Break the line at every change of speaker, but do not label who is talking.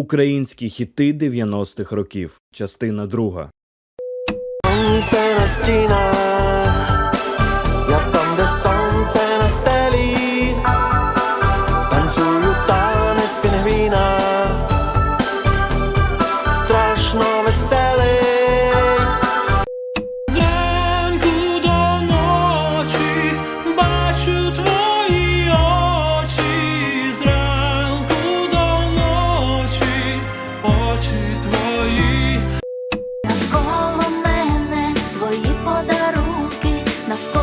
Українські хіти 90-х років. Частина друга.
Це на
очі твої,
навколо мене твої подарунки, навколо.